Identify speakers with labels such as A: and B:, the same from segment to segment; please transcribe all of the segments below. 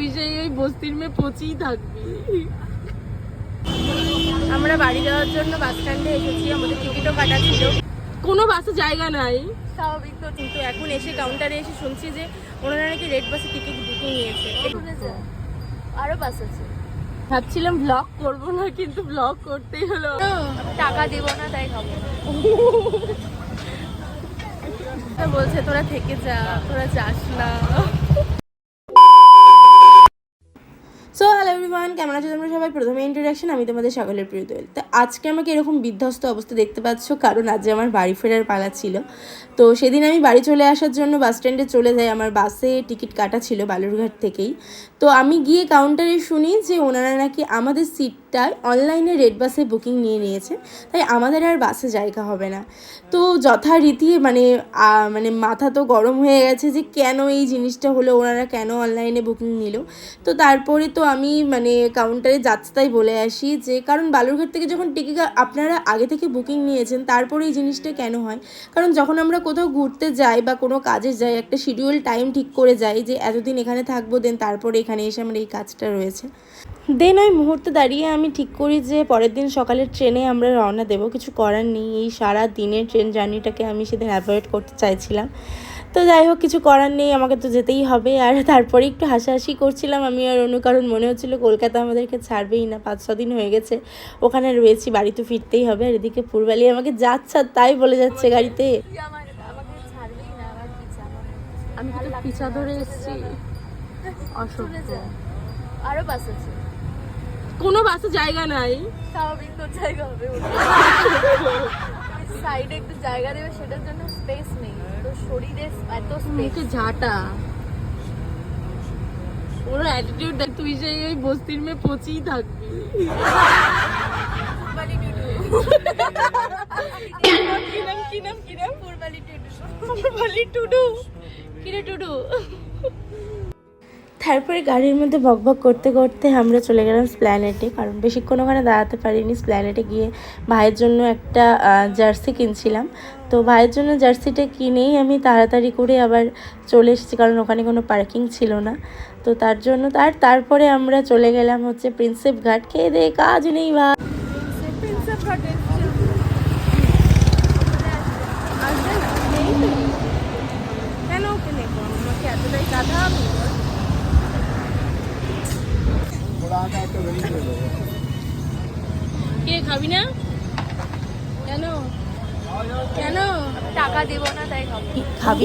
A: তুই সেই ওই বস্তির মেয়ে পচেই থাকবি। আমরা বাড়ি যাওয়ার জন্য বাস স্ট্যান্ডে এসেছি আমাদের টিকিটও কাটা ছিল। কোনো বাসে জায়গা নাই। স্বাভাবিক তো কিন্তু এখন এসে কাউন্টারে এসে শুনছি যে ওনারা নাকি রেড বাসে টিকিট বুকিং নিয়েছে।
B: আরও বাস আছে।
A: ভাবছিলাম ব্লগ করব না কিন্তু ব্লগ করতেই হলো।
B: টাকা দিব না তাই খাব।
A: বলছে তোরা থেকে যা তোরা যাস না। এভরিওয়ান কেমন আছো তোমরা সবাই? প্রথমে ইন্ট্রোডাকশন আমি তোমাদের সকলের প্রিয় দোয়েল। তো আজকে আমাকে এরকম বিধ্বস্ত অবস্থা দেখতে পাচ্ছ, কারণ আজ আমার বাড়ি ফেরার পালা ছিল। তো সেদিন আমি বাড়ি চলে আসার জন্য বাস স্ট্যান্ডে চলে যাই, আমার বাসে টিকিট কাটা ছিল বালুরঘাট থেকেই। তো আমি গিয়ে কাউন্টারে শুনি যে ওনারা নাকি আমাদের সিটটায় অনলাইনে রেড বাসে বুকিং নিয়ে নিয়েছে, তাই আমাদের আর বাসে জায়গা হবে না। তো যথারীতি মানে মানে মাথা তো গরম হয়ে গেছে যে কেন এই জিনিসটা হলো, ওনারা কেন অনলাইনে বুকিং নিল। তো তারপরে তো আমি মানে কাউন্টারে যাচ্ছে তাই বলে আসি যে, কারণ বালুরঘাট থেকে যখন টিকিট আপনারা আগে থেকে বুকিং নিয়েছেন, তারপরে এই জিনিসটা কেন হয়? কারণ যখন আমরা কোথাও ঘুরতে যাই বা কোনো কাজে যাই, একটা শিডিউল টাইম ঠিক করে যাই যে এতদিন এখানে থাকব দেন তারপরে এখানে এসে আমার এই কাজটা রয়েছে। দেন ওই মুহূর্তে দাঁড়িয়ে আমি ঠিক করি যে পরের দিন সকালের ট্রেনে আমরা রওনা দেবো। কিছু করার নেই এই সারা দিনের ট্রেন জার্নিটাকে আমি সেদিন অ্যাভয়েড করতে চাইছিলাম। তো যাই হোক কিছু করার নেই আমাকে তো যেতেই হবে। আর তারপরে একটু হাসাহাসি করছিলাম আমি আর অন্য কারণ মনে হচ্ছিল কলকাতা আমাদেরকে ছাড়বেই না পাঁচ ছ দিন হয়ে গেছে। ওখানে রয়েছি বাড়ি তো ফিরতেই হবে। আর এদিকে পূর্বালি আমাকে যাচ্ছে আর তাই বলে যাচ্ছে গাড়িতে। আমি পিছা ধরে এসেছি।
B: আরও বাস আছে।
A: কোনো বাসে জায়গা নাই।
B: স্বাভাবিক তো জায়গা হবে সাইডে একটু জায়গা দেবে সেটার জন্য স্পেস নেই। তো শরীরে এত স্পেস
A: ঝাঁটা। ওর অ্যাটিটিউড দেখ তুই সেই ওই বস্তির মেয়ে পচেই থাকবি।
B: পূর্বালি টুডু
A: কি নাম কি নাম কি নাম
B: পূর্বালি টুডু
A: বলি টুডু কিরে টুডু তারপরে গাড়ির মধ্যে বকবক করতে করতে আমরা চলে গেলাম স্প্ল্যানেটে, কারণ বেশিক্ষণ ওখানে দাঁড়াতে পারিনি। স্প্ল্যানেটে গিয়ে ভাইয়ের জন্য একটা জার্সি কিনছিলাম। তো ভাইয়ের জন্য জার্সিটা কিনেই আমি তাড়াতাড়ি করে আবার চলে এসেছি, কারণ ওখানে কোনো পার্কিং ছিল না। তো তার জন্য তার, তারপরে আমরা চলে গেলাম হচ্ছে প্রিন্সেপ ঘাট খেয়ে দিয়ে কাজ নেই ভাই।
B: প্রিন্সেপ ঘাটে
A: কেন ওকে নেব আমাকে এতটাই গাধা আমি কে খাবি না? কেন? কেন?
B: টাকা দিব না, তাই খাব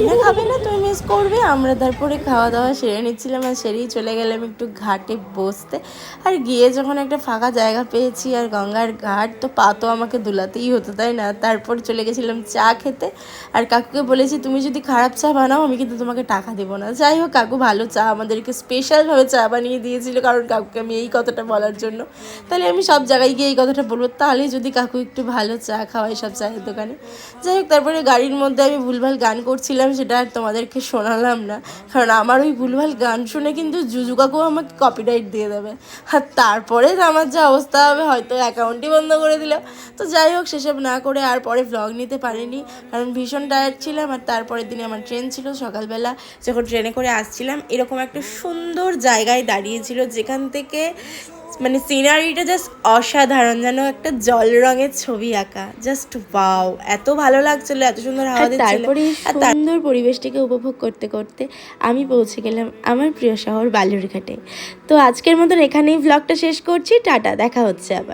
A: না, খাবি না তুমি মিস করবে। আমরা তারপরে খাওয়া দাওয়া সেরে নিচ্ছিলাম আর সেরেই চলে গেলাম একটু ঘাটে বসতে। আর গিয়ে যখন একটা ফাঁকা জায়গা পেয়েছি আর গঙ্গার ঘাট, তো পা তো আমাকে দুলাতেই হতো, তাই না? তারপর চলে গেছিলাম চা খেতে। আর কাকুকে বলেছি, তুমি যদি খারাপ চা বানাও, আমি কিন্তু তোমাকে টাকা দেবো না। যাই হোক, কাকু ভালো চা আমাদেরকে স্পেশালভাবে চা বানিয়ে দিয়েছিল, কারণ কাকুকে আমি এই কথাটা বলার জন্য। তাহলে আমি সব জায়গায় গিয়ে এই কথাটা বলব। তাহলে যদি কাকু একটু ভালো চা খাওয়াই সব চায়ের দোকানে। যাই হোক, তারপরে গাড়ির মধ্যে আমি ভুলভাল গান করছিলাম সেটা আর তোমাদেরকে শোনালাম না। কারণ আমার ওই ভুলভাল গান শুনে কিন্তু জুজু কাকু আমাকে কপিরাইট দিয়ে দেবে। আর তারপরে আমার যা অবস্থা হবে হয়তো অ্যাকাউন্টই বন্ধ করে দিল। তো যাই হোক, সেসব না করে আর পরে ভ্লগ নিতে পারিনি। কারণ ভীষণ টায়ার্ড ছিলাম আর তারপরের দিনে আমার ট্রেন ছিল সকালবেলা। যখন ট্রেনে করে আসছিলাম, এরকম একটা সুন্দর জায়গায় দাঁড়িয়েছিল যেখান থেকে মানে সিনারিটা জাস্ট অসাধারণ যেন একটা জল রঙের ছবি আঁকা। জাস্ট বাও এত ভালো লাগছিল এত সুন্দর হাওয়া দিচ্ছিল। তারপরে সুন্দর পরিবেশটিকে উপভোগ করতে করতে আমি পৌঁছে গেলাম আমার প্রিয় শহর বালুরঘাটে। তো আজকের মতন এখানেই ব্লগটা শেষ করছি টাটা দেখা হচ্ছে আবার।